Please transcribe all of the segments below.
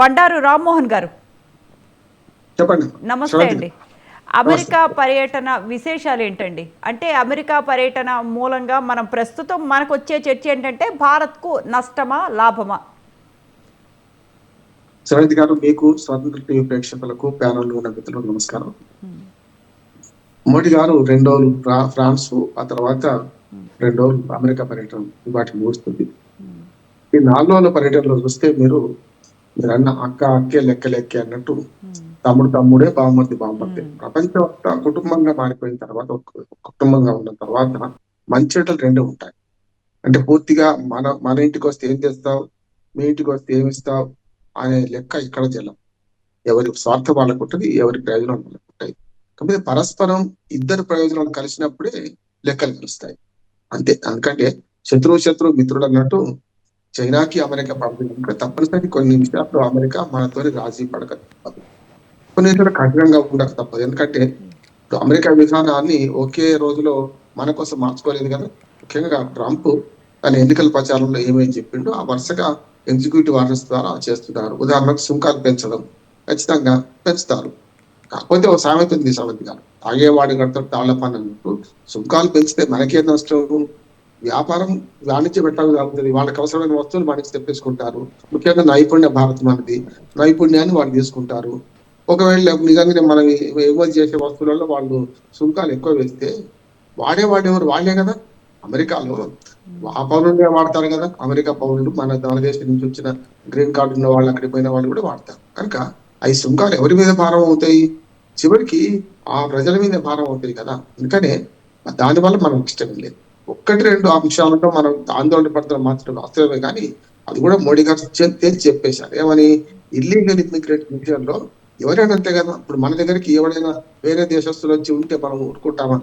బండారు రామ్మోహన్ గారు. చెప్పండి. నమస్తే. అండి. అమెరికా పర్యటన విశేషాలు ఏంటండి? అంటే అమెరికా పర్యటన మూలంగా మనం ప్రస్తుతం మనకు వచ్చే చర్చ ఏంటంటే భారత్కు నష్టమా లాభమా? శ్రవంతి గారు మీకు స్వతంత్ర టీవీ ప్రేక్షకులకు ప్యానల్ ఉన్న మిత్రులకు నమస్కారం. మోడీ గారు రెండు రోజులు ఫ్రాన్స్ ఆ తర్వాత రెండు రోజులు అమెరికా పర్యటన వాటికి ముగుస్తుంది. ఈ నాలుగు రోజుల పర్యటనలో చూస్తే మీరు మీరు అన్న అక్క అక్కే లెక్క లెక్కే అన్నట్టు తమ్ముడు తమ్ముడే బామ్మర్ది బామ్మర్ది ప్రపంచం అంతా కుటుంబంగా మారిపోయిన తర్వాత కుటుంబంగా ఉన్న తర్వాత మంచి చెడ్డలు రెండే ఉంటాయి. అంటే పూర్తిగా మన మన ఇంటికి వస్తే ఏం చేస్తావు? మీ ఇంటికి వస్తే ఏమి ఇస్తావు? అనే లెక్క ఇక్కడ జలం. ఎవరి స్వార్థం వాళ్ళకు ఉంటుంది ఎవరి ప్రయోజనాలు వాళ్ళకు ఉంటాయి కాకపోతే పరస్పరం ఇద్దరు ప్రయోజనాలు కలిసినప్పుడే లెక్కలు కలుస్తాయి. అంతే. ఎందుకంటే శత్రువు శత్రువు మిత్రుడు అన్నట్టు చైనాకి అమెరికా పంపినప్పుడు తప్పనిసరి. కొన్ని విషయాల్లో అమెరికా మనతో రాజీ పడక తప్పదు కొన్ని విషయాలు కఠినంగా ఉండక తప్పదు. ఎందుకంటే అమెరికా విధానాన్ని ఒకే రోజులో మన కోసం మార్చుకోలేదు కదా. ముఖ్యంగా ట్రంప్ తన ఎన్నికల ప్రచారంలో ఏమేమి చెప్పిండో ఆ వరుసగా ఎగ్జిక్యూటివ్ ఆర్డర్స్ ద్వారా చేస్తున్నారు. ఉదాహరణకు సుంకాలు పెంచడం ఖచ్చితంగా పెంచుతారు. కాకపోతే ఒక సామెత ఉంది సామెత గారు. తాగేవాడి కడతాడు తాళ్ళ పని అన్నట్టు సుంకాలు పెంచితే మనకే నష్టం? వ్యాపారం వాణిజ్య పెట్టాలి జరుగుతుంది వాళ్ళకి అవసరమైన వస్తువులు మనకి తెప్పించుకుంటారు. ముఖ్యంగా నైపుణ్య భారత్ మనది నైపుణ్యాన్ని వాళ్ళు తీసుకుంటారు. ఒకవేళ నిజంగానే మనం ఎగుమతి చేసే వస్తువులలో వాళ్ళు సుంకాలు ఎక్కువ వేస్తే వాడే వాడేవారు వాళ్ళే కదా? అమెరికాలో ఆ పౌరులే వాడతారు కదా? అమెరికా పౌరులు మన మన దేశం నుంచి వచ్చిన గ్రీన్ కార్డు ఉన్న వాళ్ళు అక్కడికి పోయిన వాళ్ళు కూడా వాడతారు. కనుక అవి సుంకాలు ఎవరి మీద భారం అవుతాయి? చివరికి ఆ ప్రజల మీద భారం అవుతాయి కదా? అందుకనే దానివల్ల మనం ఇష్టం లేదు ఒక్కటి రెండు అంశాలతో మనం ఆందోళన పడతాం మాత్రం వాస్తవమే కానీ అది కూడా మోడీ గారు తేల్చి చెప్పేశారు? ఏమని? ఇల్లీగల్ ఇమిగ్రేట్ విషయంలో ఎవరైనా అంతే కదా? ఇప్పుడు మన దగ్గరికి ఎవరైనా వేరే దేశస్తులు వచ్చి ఉంటే మనం ఊరుకుంటామా?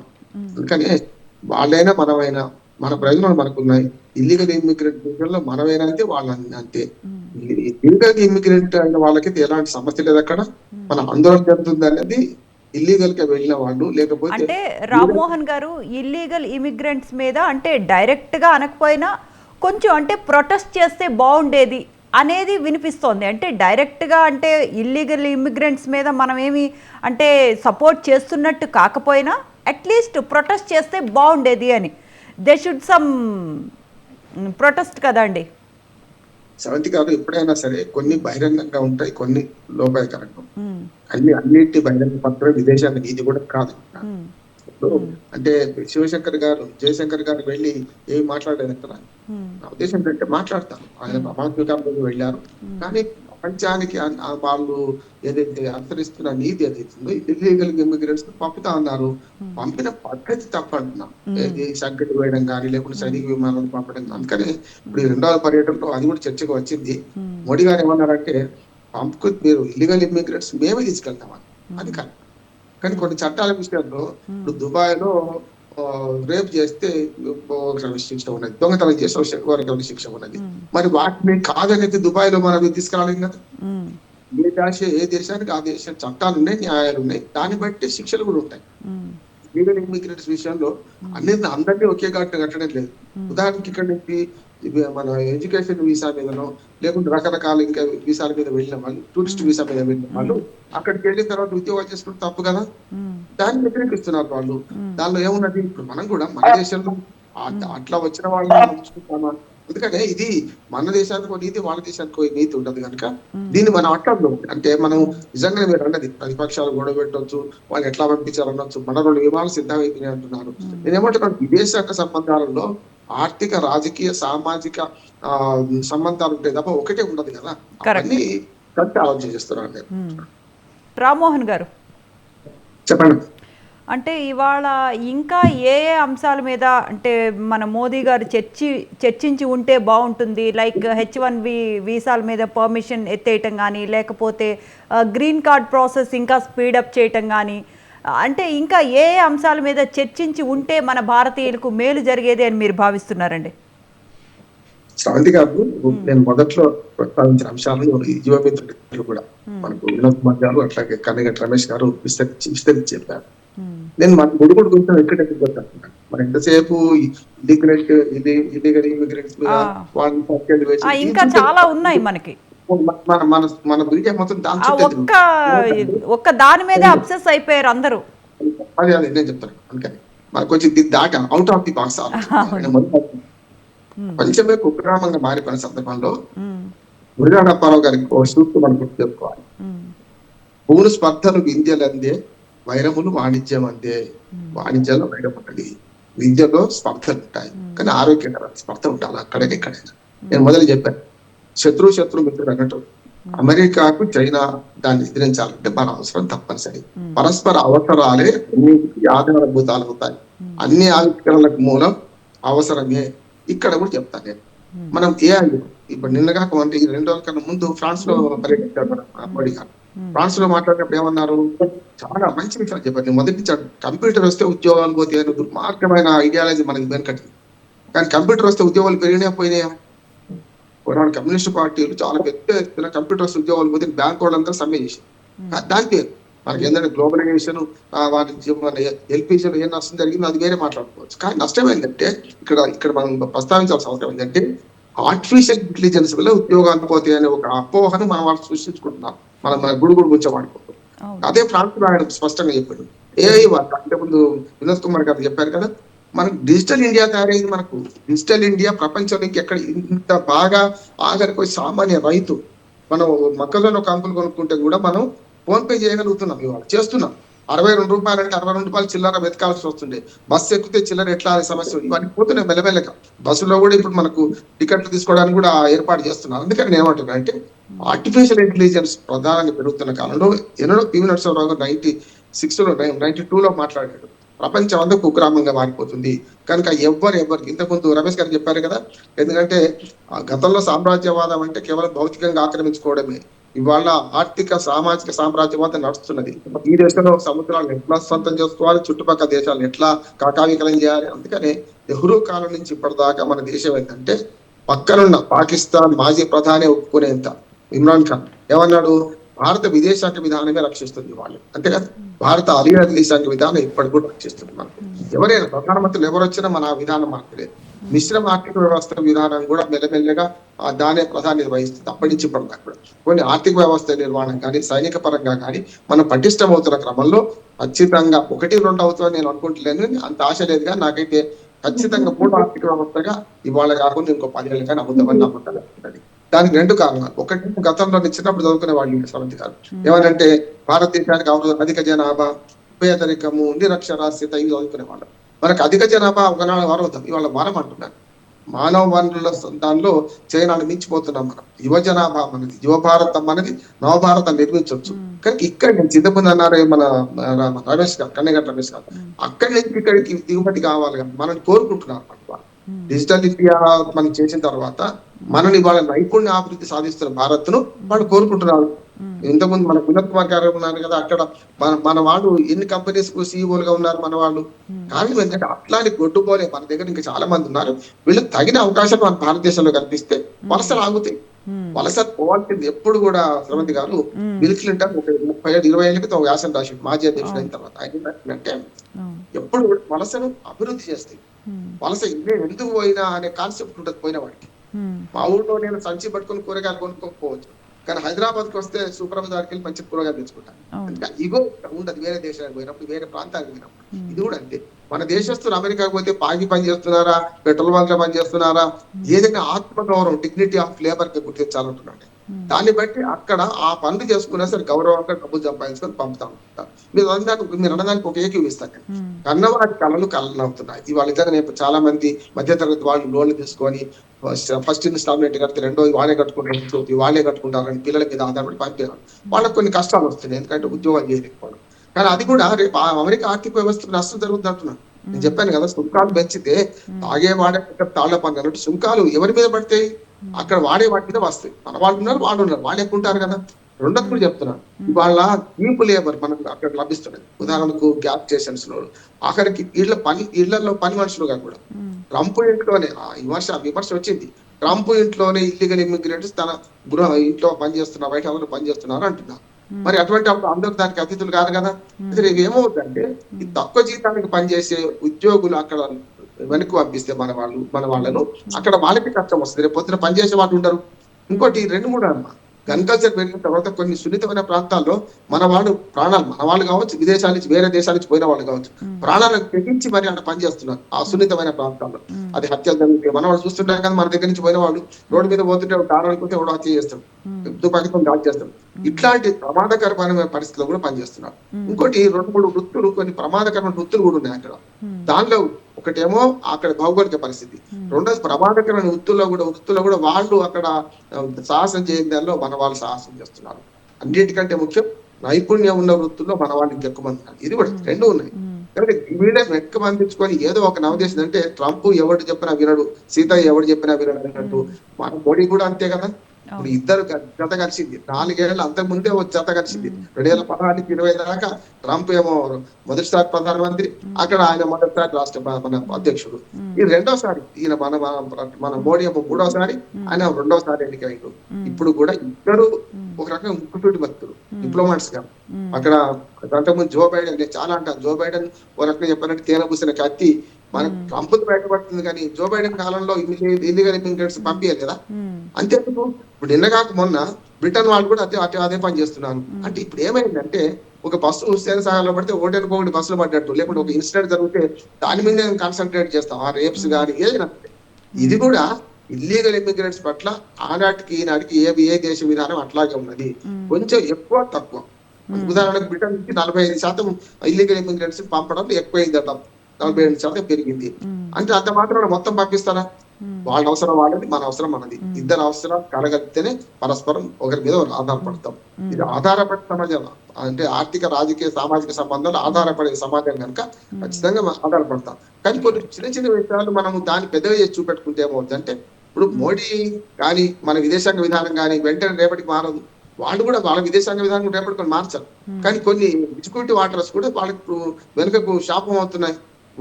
అందుకనే వాళ్ళైనా మనమైనా మన ప్రయోజనాలు మనకున్నాయి. ఇల్లీగల్ ఇమిగ్రెంట్ విషయంలో మనమైనా అంతే వాళ్ళు అంతే. ఇల్లీగల్ ఇమిగ్రెంట్ అయిన వాళ్ళకి ఎలాంటి సమస్య లేదు అక్కడ. మన ఆందోళన చెందుతుంది అనేది ఇల్లీగల్గా వెళ్ళిన వాళ్ళు లేకపోతే అంటే రామ్మోహన్ గారు ఇల్లీగల్ ఇమిగ్రెంట్స్ మీద అంటే డైరెక్ట్గా అనకపోయినా కొంచెం అంటే ప్రొటెస్ట్ చేస్తే బాగుండేది అనేది వినిపిస్తోంది. అంటే డైరెక్ట్గా అంటే ఇల్లీగల్ ఇమిగ్రెంట్స్ మీద మనం ఏమి అంటే సపోర్ట్ చేస్తున్నట్టు కాకపోయినా అట్లీస్ట్ ప్రొటెస్ట్ చేస్తే బాగుండేది అని. దే షుడ్ సమ్ ప్రొటెస్ట్ కదండి. సెవెంత్ గారు ఎప్పుడైనా సరే కొన్ని బహిరంగంగా ఉంటాయి కొన్ని లోపాయకరంగా. అన్ని అన్నిటి బహిరంగ పత్రం విదేశానికి ఇది కూడా కాదు. అంటే శివశంకర్ గారు జయశంకర్ గారు వెళ్ళి ఏమి మాట్లాడలేదు. నా ఉద్దేశం ఏంటంటే మాట్లాడతాను ఆయన ప్రమాణికంలోకి వెళ్ళారు. కానీ ప్రపంచానికి వాళ్ళు ఏదైతే అనుసరిస్తున్న నీతి ఏదైతుందో ఇల్లీగల్ ఇమిగ్రెంట్స్ పంపుతా అన్నారు పంపిన పద్ధతి తప్పు అంటున్నాం. ఏది సంకటి వేయడం కానీ లేకుంటే సైనిక విమానాలు పంపడం కానీ. అందుకని ఇప్పుడు ఈ రెండవ పర్యటనలో అది కూడా చర్చకు వచ్చింది. మోడీ గారు ఏమన్నారంటే పంపుకు మీరు ఇల్లీగల్ ఇమిగ్రెంట్స్ మేమే తీసుకెళ్తామని. అది కాదు కానీ కొన్ని చట్టాల విషయంలో ఇప్పుడు దుబాయ్లో రేప్ చేస్తే ఒక శిక్ష ఉన్నది. దొంగతనం చేస్తే ఒక శిక్ష ఉన్నది. మరి వాటిని కాదనేది దుబాయ్లో మనం తీసుకురాలేం కదా. ఏ దేశ ఏ దేశానికి ఆ దేశ చట్టాలు ఉన్నాయి న్యాయాలు ఉన్నాయి దాన్ని బట్టి శిక్షలు కూడా ఉంటాయి. లీగల్ ఇమిగ్రెంట్స్ విషయంలో అన్ని అందరినీ ఒకే కట్టడం లేదు. ఉదాహరణకి ఇక్కడ నుంచి మన ఎడ్యుకేషన్ వీసా మీదనో లేకుంటే రకరకాల ఇంకా వీసాల మీద వెళ్ళిన వాళ్ళు టూరిస్ట్ వీసా మీద వెళ్ళిన వాళ్ళు అక్కడికి వెళ్ళిన తర్వాత ఉద్యోగాలు చేసుకుంటే తప్పు కదా. దాన్ని వ్యతిరేకిస్తున్నారు వాళ్ళు. దానిలో ఏమున్నది? ఇప్పుడు మనం కూడా మన దేశంలో అట్లా వచ్చిన వాళ్ళని ఎందుకంటే ఇది మన దేశానికి ఒక నీతి వాళ్ళ దేశానికి ఒక నీతి ఉండదు కనుక దీన్ని మనం అట్లా అంటే మనం నిజంగా మీరు అన్నది ప్రతిపక్షాలు గొడవ పెట్టవచ్చు వాళ్ళు ఎట్లా పంపించాలనొచ్చు మన రెండు విమానాలు సిద్ధమైపోయినాయి అంటున్నారు. నేనేమంటున్నాను? విదేశాంగ సంబంధాలలో ఆర్థిక రాజకీయ సామాజిక సంబంధాలు ఉంటాయి తప్ప ఒకటే ఉండదు కదా. అవన్నీ కలిసి ఆలోచన చేస్తున్నాను నేను. మ్మ్. రామ్మోహన్ గారు. చెప్పండి. అంటే ఇవాళ ఇంకా ఏ ఏ అంశాల మీద అంటే మన మోదీ గారు చర్చి చర్చించి ఉంటే బాగుంటుంది. లైక్ హెచ్ వన్ బి వీసాల మీద పర్మిషన్ ఎత్తేయటం కానీ లేకపోతే గ్రీన్ కార్డ్ ప్రాసెస్ ఇంకా స్పీడప్ చేయటం కానీ అంటే ఇంకా ఏ ఏ అంశాల మీద చర్చించి ఉంటే మన భారతీయులకు మేలు జరిగేది అని మీరు భావిస్తున్నారండి? శ్రవంతి గారు నేను మొదట్లో ప్రస్తావించిన అంశాలను ఈ జీవమిత్రులు కూడా. మనకు వినోద్ కుమార్ గారు అట్లాగే కన్నగట్ రమేష్ గారు విస్తరించి విస్తరించి చెప్పారు. నేను మన కొంచెం ఎక్కడ ఎక్కిపోతాను మరి ఎంతసేపు ఇల్లీగల్ ఇది ఇల్లీగల్ ఇమిగ్రెంట్స్ మీద. వాళ్ళని వేసి ఇంకా చాలా ఉన్నాయి మనకి. మన మన మన మీడియా మొత్తం దాని ఒక్క. ఒక్క దాని మీదే అబ్సెస్ అయిపోయారు అందరూ. అదే అదే నేను చెప్తాను. అందుకని. మనకు వచ్చి ది- దాట అవుట్ ఆఫ్ ది బాక్స్ కొంచెమే కుగ్రామంగా మారిపోయిన సందర్భంలో ఉమ్, గురిగాడప్పారావు గారికి ఓ సూక్తి మనం గుర్తు చెప్పుకోవాలి. ఉమ్, భూములు స్పర్ధలు విద్యలందే వైరములు వాణిజ్యం అందే. వాణిజ్యంలో వైరం ఉంటుంది విద్యలో స్పర్ధలు ఉంటాయి. కానీ ఆరోగ్యకర స్పర్ధ ఉండాలి. అక్కడే ఎక్కడైనా నేను మొదలు చెప్పాను. శత్రు శత్రు మిత్రుడు అన్నట్టు. అమెరికాకు చైనా దాన్ని ఎదిరించాలంటే మన అవసరం తప్పనిసరి. పరస్పర అవసరాలే అన్నింటికి ఆధారభూతాలు అవుతాయి. అన్ని ఆవిష్కరణలకు మూలం అవసరమే. ఇక్కడ కూడా చెప్తాను నేను. మనం ఏ ఇప్పుడు నిన్నగా అంటే ఈ రెండు రోజుల కన్నా ముందు ఫ్రాన్స్లో మన మోడీ గారు ఫ్రాన్స్లో మాట్లాడినప్పుడు ఏమన్నారు? చాలా మంచి విషయాలు చెప్పారు. మొదటి కంప్యూటర్ వస్తే ఉద్యోగాలు పోతే అని దుర్మార్గమైన ఐడియాలజీ మనకి వెనకటి. కానీ కంప్యూటర్ వస్తే ఉద్యోగాలు పెరిగినా పోయినాయా? కమ్యూనిస్ట్ పార్టీలు చాలా పెద్ద ఎత్తున కంప్యూటర్స్ ఉద్యోగాలు పోతే బ్యాంక్ వాళ్ళంతా సమ్మె కా- దాని పేరు మనకి ఏంటంటే గ్లోబలైజేషన్ వాటి మన ఎల్పిజీలో ఏం నష్టం జరిగిందో అది వేరే మాట్లాడుకోవచ్చు. కానీ నష్టం ఏంటంటే ఇక్కడ ఇక్కడ మనం ప్రస్తావించాల్సిన అవసరం ఏంటంటే ఆర్టిఫిషియల్ ఇంటెలిజెన్స్ వల్ల ఉద్యోగాలు పోతాయి అనే ఒక అపోహను మనం వాళ్ళు సృష్టించుకుంటున్నాం. మనం మన గుడుగుడు అవును. అదే ప్రాంతంలో ఆయన స్పష్టంగా చెప్పాడు. ఏఐ అంటే ముందు వినోద్ కుమార్ గారు చెప్పారు కదా మనకు డిజిటల్ ఇండియా తయారైంది మనకు. డిజిటల్ ఇండియా ప్రపంచంలో ఇంకెక్కడ ఇంత బాగా ఆఖరికి సామాన్య రైతు. మనం మొక్కజొన్న కంకులు కొనుక్కుంటే కూడా మనం ఫోన్ పే చేయగలుగుతున్నాం ఇవాళ. చేస్తున్నాం. అరవై రెండు రూపాయలు అంటే అరవై రెండు రూపాయలు చిల్లర వెతకాల్సి వస్తుండే. బస్సు ఎక్కితే చిల్లర ఎట్లా అనే సమస్య ఇవన్నీ పోతున్నాయి మెల్లమెల్లగా. బస్సులో కూడా ఇప్పుడు మనకు టికెట్లు తీసుకోవడానికి కూడా ఏర్పాటు చేస్తున్నారు. అందుకని నేను ఏమంటున్నా అంటే ఆర్టిఫిషియల్ ఇంటెలిజెన్స్ ప్రధానంగా పెరుగుతున్న కాలంలో ఎన్నడో పివి నరసింహరావు గారు నైన్టీ సిక్స్లో నైన్టీ టూ లో మాట్లాడాడు. ప్రపంచం అంతా కుగ్రామంగా మారిపోతుంది. కనుక ఎవ్వరు ఎవ్వరు ఇంతకుముందు రమేష్ గారు చెప్పారు కదా ఎందుకంటే ఆ గతంలో సామ్రాజ్యవాదం అంటే కేవలం భౌతికంగా ఆక్రమించుకోవడమే. ఇవాళ ఆర్థిక సామాజిక సామ్రాజ్యం అంతా నడుస్తున్నది. ఈ దేశంలో సముద్రాలను ఎట్లా సొంతం చేసుకోవాలి? చుట్టుపక్కల దేశాలను ఎట్లా కాకావికలం చేయాలి? అందుకనే నెహ్రూ కాలం నుంచి ఇప్పటిదాకా మన దేశం ఏంటంటే పక్కనున్న పాకిస్తాన్ మాజీ ప్రధాని ఒప్పుకునేంత ఇమ్రాన్ ఖాన్. ఏమన్నాడు? భారత విదేశాంగ విధానమే రక్షిస్తుంది వాళ్ళు. అంతే కదా? భారత అలీన విదేశాంగ విధానం ఇప్పటికి కూడా రక్షిస్తుంది మనకు. ఎవరైనా ప్రధానమంత్రులు ఎవరు వచ్చినా మన విధానం విధానం మార్చలేదు మిశ్రమ ఆర్థిక వ్యవస్థ విధానం కూడా మెల్లమెల్లగా ఆ దానే ప్రాధాన్యత వహిస్తుంది. అప్పటి నుంచి ఇప్పటిదాకా కూడా. కొన్ని ఆర్థిక వ్యవస్థ నిర్మాణం కానీ సైనిక పరంగా కానీ మనం పటిష్టమవుతున్న క్రమంలో ఖచ్చితంగా ఒకటి రెండు అవుతుందని నేను అనుకుంటలేను. అంత ఆశ లేదు కానీ నాకైతే ఖచ్చితంగా మూడు ఆర్థిక వ్యవస్థగా ఇవాళ కాకుండా ఇంకో పదేళ్ళు కానీ నమ్ముతాను దానికి రెండు కారణాలు. ఒకటి గతంలో నేను చిన్నప్పుడు చదువుకునే వాళ్ళు సమంతి గారు ఏమనంటే భారతదేశానికి అవసరం అధిక జనాభా పేదరికము నిరక్షరాస్యత ఇవి చదువుకునే వాళ్ళు. మనకు అధిక జనాభా ఒకనాడు వారవుతాం ఇవాళ వారం అంటున్నాను మానవ వనరుల దానిలో చైనాను మించిపోతున్నాం మనం. యువ జనాభా మనది యువ భారతం మనది నవభారతం నిర్మించవచ్చు కానీ ఇక్కడ నేను చింతమంది అన్నారు మన మన రమేష్ గారు కన్నగంట రమేష్ గారు. అక్కడి నుంచి ఇక్కడికి దిగుమతి కావాలి కదా. మనల్ని కోరుకుంటున్నారు. డిజిటల్ ఇండియా మనం చేసిన తర్వాత మనని వాళ్ళ నైపుణ్య అభివృద్ధి సాధిస్తున్న భారత్ను వాళ్ళు కోరుకుంటున్నారు. ఇంతకుముందు మన వినోద్ కుమార్ గారు ఉన్నారు కదా అక్కడ మన మన వాళ్ళు ఎన్ని కంపెనీస్కు CEO లుగా ఉన్నారు మన వాళ్ళు. కానీ ఏంటంటే అట్లాంటి గొడ్డుపోలే మన దగ్గర ఇంకా చాలా మంది ఉన్నారు. వీళ్ళకి తగిన అవకాశం మన భారతదేశంలో కనిపిస్తే వలసలు ఆగుతాయి వలస పోవాల్సింది ఎప్పుడు కూడా శ్రవంతి గారు. బిల్ క్లింటన్ ఒక ముప్పై ఏడు ఇరవై ఏళ్ళ క్రితం ఒక వ్యాసం రాసి మాజీ అధ్యక్షుడు అయిన తర్వాత. ఆయన ఏంటంటే ఎప్పుడు కూడా వలసను అభివృద్ధి చేస్తాయి వలస నేను ఎందుకు పోయినా అనే కాన్సెప్ట్ ఉంటుంది పోయిన వాడికి. మా ఊళ్ళో నేను సంచి పట్టుకొని కూరగాయలు కొనుక్కోకపోవచ్చు. కానీ హైదరాబాద్కి వస్తే సూపర్ బజార్కి వెళ్ళి మంచి కూరగాయలు తెచ్చుకుంటాను. అందుకని ఇగో ఉండదు వేరే దేశానికి పోయినప్పుడు వేరే ప్రాంతానికి పోయినప్పుడు. ఇది కూడా అంతే. మన దేశస్తులు అమెరికాకి పోతే పాకి పని చేస్తున్నారా? పెట్రోల్ బంక్ పని చేస్తున్నారా? ఏదైనా ఆత్మగౌరవం డిగ్నిటీ ఆఫ్ లేబర్కి గుర్తించాలంటున్నాడు. దాన్ని బట్టి అక్కడ ఆ పనులు చేసుకున్నా సరే గౌరవంగా డబ్బులు సంపాదించుకొని పంపుతా. ఉంటారు మీరు అనడానికి మీరు అనడానికి ఒక ఏకీవిస్తాను నేను. కన్నవాడి కళలు అవుతున్నాయి ఇవాళ ఇద్దరు నేను చాలా మంది మధ్యతరగతి వాళ్ళు లోన్లు తీసుకొని ఫస్ట్ ఇన్స్టాల్మెంట్ కడితే రెండో వాళ్ళే కట్టుకుంటారు వాళ్ళే కట్టుకుంటారని పిల్లల మీద ఆధారపడి పంపారు వాళ్ళకి కొన్ని కష్టాలు వస్తున్నాయి. ఎందుకంటే ఉద్యోగాలు చేయలేకపోవడం కానీ అది కూడా రేపు అమెరికా ఆర్థిక వ్యవస్థకు నష్టం జరుగుతుంది అంటున్నాను నేను చెప్పాను కదా సుంకాలు పెంచితే తాగే వాడే తాళ్ళ పన్ను అన్నట్టు సుంకాలు ఎవరి మీద పడతాయి? అక్కడ వాడే వాటి మీద వస్తాయి. మన వాళ్ళు ఉన్నారు వాళ్ళు ఉన్నారు. వాళ్ళు ఎక్కువ ఉంటారు కదా. రెండోది కూడా చెప్తున్నాను ఇవాళ చీప్ లేబర్ మనకు అక్కడ లభిస్తున్నది. ఉదాహరణకు గ్యాప్లో. ఆఖరికి ఇళ్ళ పని ఇళ్ళలో పని మనుషులుగా కూడా. ట్రంప్ ఇంట్లోనే ఆ విమర్శ విమర్శ వచ్చింది. ట్రంప్ ఇంట్లోనే ఇల్లీగల్ ఇమిగ్రేట్స్ తన గృహ ఇంట్లో పనిచేస్తున్నారు బయట పనిచేస్తున్నారు అంటున్నారు మరి అటువంటి అప్పుడు అందరూ దానికి అతిథులు కాదు కదా. అయితే రేపు ఏమవుతుందంటే ఈ తక్కువ జీతానికి పనిచేసే ఉద్యోగులు అక్కడ వెనక్కి పంపిస్తే మన వాళ్ళు మన వాళ్ళను అక్కడ వాళ్ళకి కష్టం వస్తుంది. రేపు పొద్దున పనిచేసే వాళ్ళు ఉండరు. ఇంకోటి రెండు మూడు అమ్మా గన్ కల్చర్ పెరిగిన తర్వాత కొన్ని సున్నితమైన ప్రాంతాల్లో మన వాళ్ళు ప్రాణాలు మన వాళ్ళు కావచ్చు విదేశాల నుంచి వేరే దేశాల నుంచి పోయిన వాళ్ళు కావచ్చు ప్రాణాలను తెగించి మరి అక్కడ పనిచేస్తున్నారు ఆ సున్నితమైన ప్రాంతాల్లో. అది హత్యలు జరుగుతాయి మనం వాళ్ళు చూస్తుంటాం కదా మన దగ్గర నుంచి పోయిన వాళ్ళు రోడ్డు మీద పోతుంటే కారణాలు పోతే ఎవడో హత్య చేస్తాం దుపాకితో దాడి చేస్తాం ఇట్లాంటి ప్రమాదకరమైన పరిస్థితుల్లో కూడా పనిచేస్తున్నారు. ఇంకోటి రెండు మూడు వృత్తులు కొన్ని ప్రమాదకరమైన వృత్తులు కూడా ఉన్నాయి అక్కడ. దానిలో ఒకటేమో అక్కడ భౌగోళిక పరిస్థితి. రెండోది ప్రమాదకరమైన వృత్తుల్లో కూడా వృత్తుల్లో కూడా వాళ్ళు అక్కడ సాహసం చేయని దానిలో మన వాళ్ళు సాహసం చేస్తున్నారు. అన్నిటికంటే ముఖ్యం నైపుణ్యం ఉన్న వృత్తుల్లో మన వాళ్ళు ఇంకెక్కువ మంది. ఇది కూడా రెండు ఉన్నాయి. కాబట్టి వీళ్ళని ఎక్కువ మందించుకొని ఏదో ఒక నవదేశం అంటే ట్రంప్ ఎవడు చెప్పినా వినడు సీతయ్య ఎవడు చెప్పినా వినడు అన్నట్టు. మన మోడీ కూడా అంతే కదా. ఇప్పుడు ఇద్దరు జత కలిసింది. నాలుగేళ్ళ అంతకు ముందే ఒక జత కలిసింది. రెండు వేల పదహారుకి ఇరవై దాకా ట్రంప్ ఏమో మొదటిసారి ప్రధానమంత్రి అక్కడ ఆయన మొదటిసారి రాష్ట్ర మన అధ్యక్షుడు. ఈ రెండోసారి. ఈయన మన మన- మన మోడీ ఏమో మూడోసారి ఆయన రెండోసారి ఎన్నికయ్యాడు ఇప్పుడు కూడా ఇద్దరు ఒక రకంగా ముక్కుటూటి భక్తులు డిప్లొమాట్స్గా అక్కడ అంతకుముందు జో బైడెన్ నేను చాలా అంటాను జో బైడెన్ ఒక రకంగా చెప్పాలంటే తేనె పూసిన కత్తి మన ట్రంప్ బయటపడుతుంది కానీ జో బైడెన్ కాలంలో ఇల్లీగల్ ఇమిగ్రెంట్స్ పంపించాలి కదా? అంతేందుకు ఇప్పుడు నిన్న కాక మొన్న బ్రిటన్ వాళ్ళు కూడా అదే అదే అదే పని చేస్తున్నారు. అంటే ఇప్పుడు ఏమైందంటే ఒక బస్సు హుస్సేన్ సాగర్లో పడితే ఒకటి అనుకోండి బస్సులో పడ్డట్టు. లేకుంటే ఒక ఇన్సిడెంట్ జరిగితే దాని మీద కాన్సన్ట్రేట్ చేస్తాం. ఆ రేప్స్ కానీ ఏదైనా. ఇది కూడా ఇల్లీగల్ ఇమిగ్రెంట్స్ పట్ల ఆనాటికి ఈనాటికి ఏ ఏ దేశ విధానం అట్లాగే ఉన్నది. కొంచెం ఎక్కువ తక్కువ. ఉదాహరణకు బ్రిటన్ నుంచి నలభై ఐదు శాతం ఇల్లీగల్ ఇమిగ్రెంట్స్ పంపడం ఎక్కువైందట. నలభై ఐదు శాతం పెరిగింది. అంటే అంత మాత్రం మొత్తం పంపిస్తారా? వాళ్ళ అవసరం వాళ్ళది మన అవసరం మనది. ఇద్దరు అవసరం కలగలిపితేనే పరస్పరం ఒకరి మీద ఒకరు ఆధారపడతాం. ఇది ఆధారపడే సమాజం. అంటే ఆర్థిక రాజకీయ సామాజిక సంబంధాలు ఆధారపడే సమాజం కనుక ఖచ్చితంగా ఆధారపడతాం. కానీ కొన్ని చిన్న చిన్న విషయాలు మనం దాన్ని పెద్దగా చేసి చూపెట్టుకుంటే ఏమవుతుందంటే ఇప్పుడు మోడీ కానీ మన విదేశాంగ విధానం కానీ వెంటనే రేపటికి మారదు. వాళ్ళు కూడా వాళ్ళ విదేశాంగ విధానం రేపటి కొన్ని మార్చారు కానీ కొన్ని ఎగ్జిక్యూటివ్ ఆర్డర్స్ కూడా వాళ్ళకు వెనుకకు శాపం అవుతున్నాయి.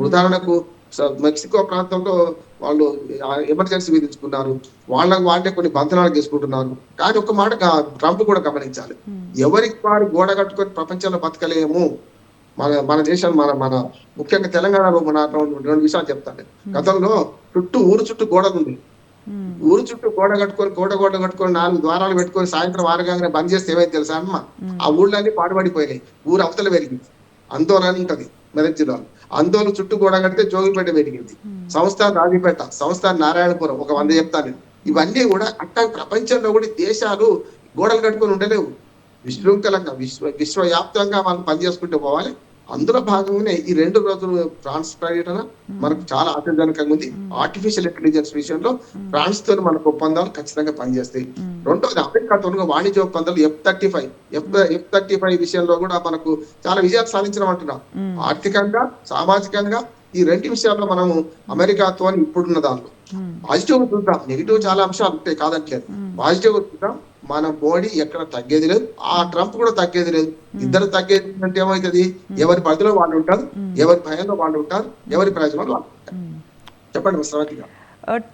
ఉదాహరణకు మెక్సికో ప్రాంతంలో వాళ్ళు ఎమర్జెన్సీ విధించుకున్నారు. వాళ్ళకు వాళ్ళే కొన్ని బంధనాలు తీసుకుంటున్నారు కానీ ఒక మాట ట్రంప్ కూడా గమనించాలి. ఎవరికి వారు గోడ కట్టుకొని ప్రపంచంలో బతకలేము? మన మన దేశం మన మన ముఖ్యంగా తెలంగాణలో మన రెండు విషయాలు చెప్తాను. గతంలో చుట్టూ ఊరు చుట్టూ గోడలు ఉంది ఊరు చుట్టూ గోడ కట్టుకొని గోడ గోడ కట్టుకొని నాలుగు ద్వారాలు పెట్టుకొని సాయంత్రం ఆరుగానే బంద్ చేస్తే ఏమైంది తెలుసా అమ్మ? ఆ ఊళ్ళన్నీ పాడుపడిపోయినాయి. ఊరు అవతల పెరిగింది. అందోళన అని ఉంటది. మెదక్ జిల్లాలో. అందోళన చుట్టూ గోడ కడితే జోగిపేట పెరిగింది. సంస్థ రాజీపేట సంస్థ నారాయణపురం ఒక వంద చెప్తాను నేను. ఇవన్నీ కూడా అట్లా ప్రపంచంలో కూడా దేశాలు గోడలు కట్టుకొని ఉండలేవు. విశృంఖలంగా విశ్వ విశ్వవ్యాప్తంగా మనం పనిచేసుకుంటూ పోవాలి. అందులో భాగంగానే ఈ రెండు రోజులు ఫ్రాన్స్ పర్యటన మనకు చాలా ఆశాజనకంగా ఉంది. ఆర్టిఫిషియల్ ఇంటెలిజెన్స్ విషయంలో ఫ్రాన్స్తో మనకు ఒప్పందాలు ఖచ్చితంగా పనిచేస్తాయి. రెండోది అమెరికాతో వాణిజ్య ఒప్పందాలు F thirty five F F thirty five విషయంలో కూడా మనకు చాలా విజయాలు సాధించడం అంటున్నాం. ఆర్థికంగా సామాజికంగా ఈ రెండు విషయాల్లో మనము అమెరికాతో ఇప్పుడున్న దాంట్లో. పాజిటివ్ చూద్దాం. నెగిటివ్ చాలా అంశాలు ఉంటాయి కాదంటలేదు పాజిటివ్ చూద్దాం. మన మోడీ ఎక్కడ తగ్గేది లేదు. ఆ ట్రంప్ కూడా తగ్గేది లేదు. ఇద్దరు తగ్గేది అంటే ఏమవుతుంది ఎవరి పరిధిలో వాళ్ళు ఉంటారు ఎవరి భయంలో వాళ్ళు ఉంటారు ఎవరి ప్రయోజనంలో వాళ్ళు ఉంటారు. చెప్పండి శ్రవతిగా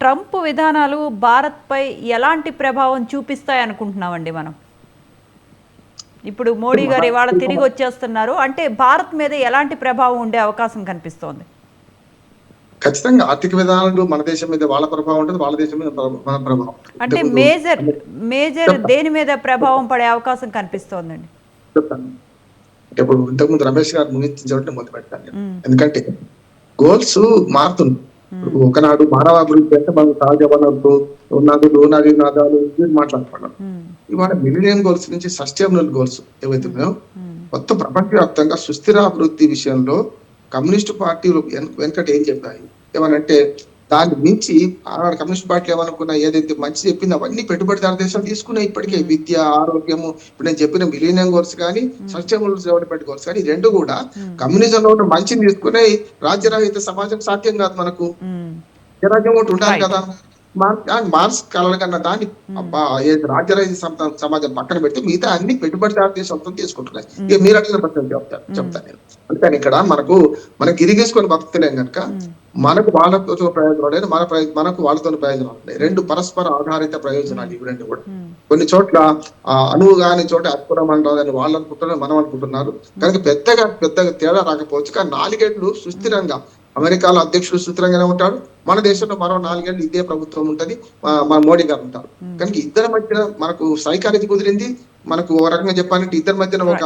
ట్రంప్ విధానాలు భారత్పై ఎలాంటి ప్రభావం చూపిస్తాయి అనుకుంటున్నామండి మనం? ఇప్పుడు మోడీ గారు ఇవాళ తిరిగి వచ్చేస్తున్నారు. అంటే భారత్ మీద ఎలాంటి ప్రభావం ఉండే అవకాశం కనిపిస్తోంది? ఖచ్చితంగా ఆర్థిక విధానాలు మన దేశం మీద వాళ్ళ ప్రభావం ఉంటుంది వాళ్ళ దేశం మీద మన ప్రభావం అంటే మేజర్ మేజర్ దేని మీద ప్రభావం పడే అవకాశం కనిపిస్తోందండి? చెప్తాను ఇప్పుడు ఇంతకుముందు రమేష్ గారు ముగించబట్టి మొదలు పెట్టాను. ఎందుకంటే గోల్స్ మారుతుంది ఒకనాడు మానవ అభివృద్ధి అంటే మనం సహజ వనరులు నదులు నది నాదాలు మాట్లాడుకున్నాం. ఇవాళ మిలినియం గోల్స్ నుంచి సస్టైనబుల్ గోల్స్ ఏవైతే ఉన్నాయో. మొత్తం ప్రపంచవ్యాప్తంగా సుస్థిర అభివృద్ధి విషయంలో కమ్యూనిస్ట్ పార్టీలు వెనకటి ఏం చెప్పాయి? ఏమనంటే దాన్ని మించి ఆనాడు కమ్యూనిస్ట్ పార్టీలు ఏమనుకున్నా ఏదైతే మంచి చెప్పిందో అవన్నీ పెట్టుబడిదారు దేశాలు తీసుకున్నాయి ఇప్పటికే విద్య ఆరోగ్యము ఇప్పుడు నేను చెప్పిన మిలీనియం గోల్స్ కానీ సస్టైనబుల్ డెవలప్మెంట్ గోల్స్ కానీ రెండు కూడా కమ్యూనిజంలో ఉన్న మంచిని తీసుకునే రాజ్యరహిత సమాజం సాధ్యం కాదు మనకు. రాజ్యం ఒకటి ఉండాలి. కదా. మార్క్స్ కన్నా దాన్ని సమ- సమాజం పక్కన పెడితే మిగతా అన్ని పెట్టుబడిదారు దేశంతో తీసుకుంటున్నాయి ఇక మీరు అడిగిన ప్రశ్న చెప్తాను చెప్తాను నేను. అందుకని ఇక్కడ మనకు మనకి ఇరిగేసుకొని బతుకుతున్నాం కనుక మనకు వాళ్ళతో ప్రయోజనం లేదు మన ప్రయోజనం మనకు వాళ్ళతో ప్రయోజనాలు ఉన్నాయి రెండు పరస్పర ఆధారిత ప్రయోజనాలు ఇవి రెండు కూడా. కొన్ని చోట్ల ఆ అణువు కాని చోట అత్పురం అంటారని వాళ్ళు అనుకుంటున్నారు మనం అనుకుంటున్నారు. కనుక పెద్దగా పెద్దగా తేడా రాకపోవచ్చు. కానీ నాలుగేళ్ళు సుస్థిరంగా అమెరికాలో అధ్యక్షుడు సూత్రంగానే ఉంటాడు. మన దేశంలో మరో నాలుగేళ్ళు ఇదే ప్రభుత్వం ఉంటది. మన మోడీ గారు ఉంటారు. కనుక ఇద్దరి మధ్యన మనకు సైకాలజీ కుదిరింది. మనకు ఒక రకంగా చెప్పాలంటే ఇద్దరి మధ్యన ఒక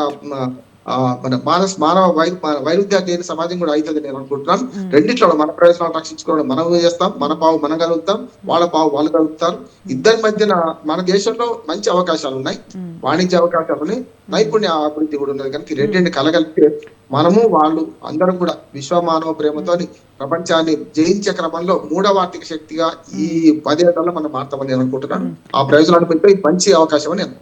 మన మానస్ మానవ వై వైరుధ్యాలు లేని సమాజం కూడా అవుతుంది నేను అనుకుంటున్నాను. రెండిట్లో మన ప్రయోజనాలు రక్షించుకోవడం మనం చేస్తాం మన పావు మనం కలుగుతాం వాళ్ళ పావు వాళ్ళు కలుగుతారు. ఇద్దరి మధ్యన మన దేశంలో మంచి అవకాశాలు ఉన్నాయి వాణిజ్య అవకాశాలు ఉన్నాయి నైపుణ్య అభివృద్ధి కూడా ఉన్నది. కనుక రెండింటిని కలగలిపితే మనము వాళ్ళు అందరం కూడా విశ్వ మానవ ప్రేమతోని ప్రపంచాన్ని జయించే క్రమంలో మూడవ ఆర్థిక శక్తిగా ఈ పదేళ్ళలో మనం మారుతామని నేను అనుకుంటున్నాను. ఆ ప్రయోజనాలు ఇది మంచి అవకాశం అని